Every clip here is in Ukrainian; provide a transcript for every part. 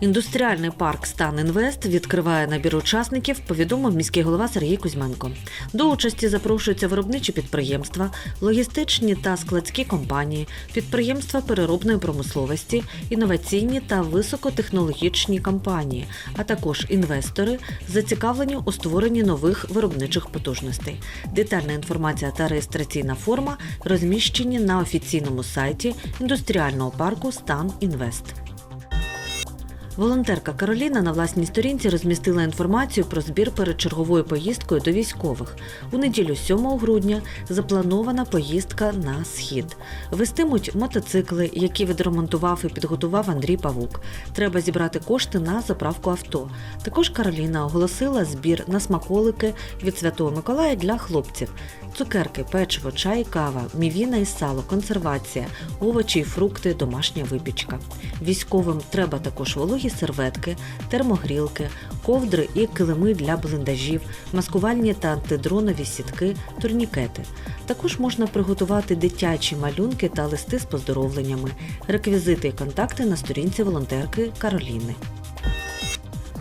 Індустріальний парк Стан Інвест відкриває набір учасників, повідомив міський голова Сергій Кузьменко. До участі запрошуються виробничі підприємства, логістичні та складські компанії, підприємства переробної промисловості, інноваційні та високотехнологічні компанії, а також інвестори, зацікавлені у створенні нових виробничих потужностей. Детальна інформація та реєстраційна форма розміщені на офіційному сайті індустріального парку Стан Інвест. Волонтерка Кароліна на власній сторінці розмістила інформацію про збір перед черговою поїздкою до військових. У неділю 7 грудня запланована поїздка на схід. Вестимуть мотоцикли, які відремонтував і підготував Андрій Павук. Треба зібрати кошти на заправку авто. Також Кароліна оголосила збір на смаколики від Святого Миколая для хлопців. Цукерки, печиво, чай, кава, мівіна і сало, консервація, овочі і фрукти, домашня випічка. Військовим треба також вологі серветки, термогрілки, ковдри і килими для блиндажів, маскувальні та антидронові сітки, турнікети. Також можна приготувати дитячі малюнки та листи з поздоровленнями, реквізити і контакти на сторінці волонтерки Кароліни.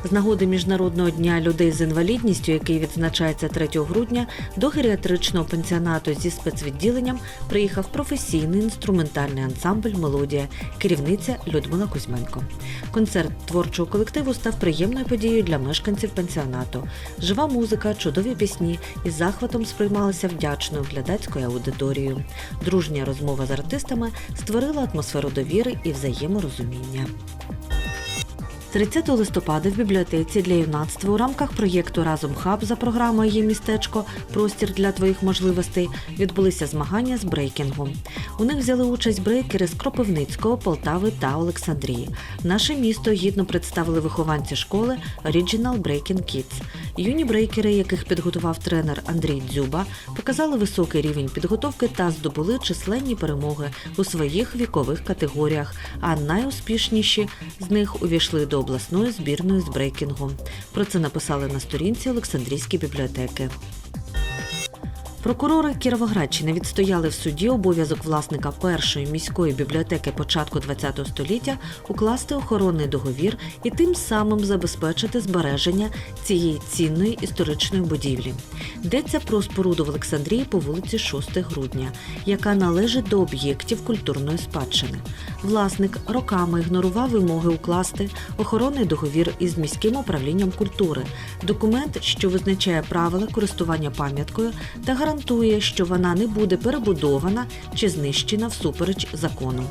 З нагоди Міжнародного дня людей з інвалідністю, який відзначається 3 грудня, до геріатричного пансіонату зі спецвідділенням приїхав професійний інструментальний ансамбль Мелодія, керівниця Людмила Кузьменко. Концерт творчого колективу став приємною подією для мешканців пансіонату. Жива музика, чудові пісні із захватом сприймалися вдячною глядацькою аудиторією. Дружня розмова з артистами створила атмосферу довіри і взаєморозуміння. 30 листопада в бібліотеці для юнацтва у рамках проєкту Разом хаб за програмою Є містечко Простір для твоїх можливостей відбулися змагання з брейкінгу. У них взяли участь брейкери з Кропивницького, Полтави та Олександрії. Наше місто гідно представили вихованці школи Original Breaking Kids. Юні брейкери, яких підготував тренер Андрій Дзюба, показали високий рівень підготовки та здобули численні перемоги у своїх вікових категоріях. А найуспішніші з них увійшли до обласної збірною з брейкінгу. Про це написали на сторінці Олександрійської бібліотеки. Прокурори Кіровоградщини відстояли в суді обов'язок власника першої міської бібліотеки початку ХХ століття укласти охоронний договір і тим самим забезпечити збереження цієї цінної історичної будівлі. Йдеться про споруду в Олександрії по вулиці 6 грудня, яка належить до об'єктів культурної спадщини. Власник роками ігнорував вимоги укласти охоронний договір із міським управлінням культури, документ, що визначає правила користування пам'яткою та гарантує, що вона не буде перебудована чи знищена всупереч закону.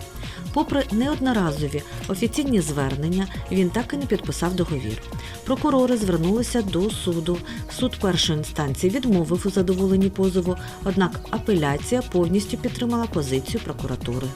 Попри неодноразові офіційні звернення, він так і не підписав договір. Прокурори звернулися до суду. Суд першої інстанції відмовив у задоволенні позову, однак апеляція повністю підтримала позицію прокуратури.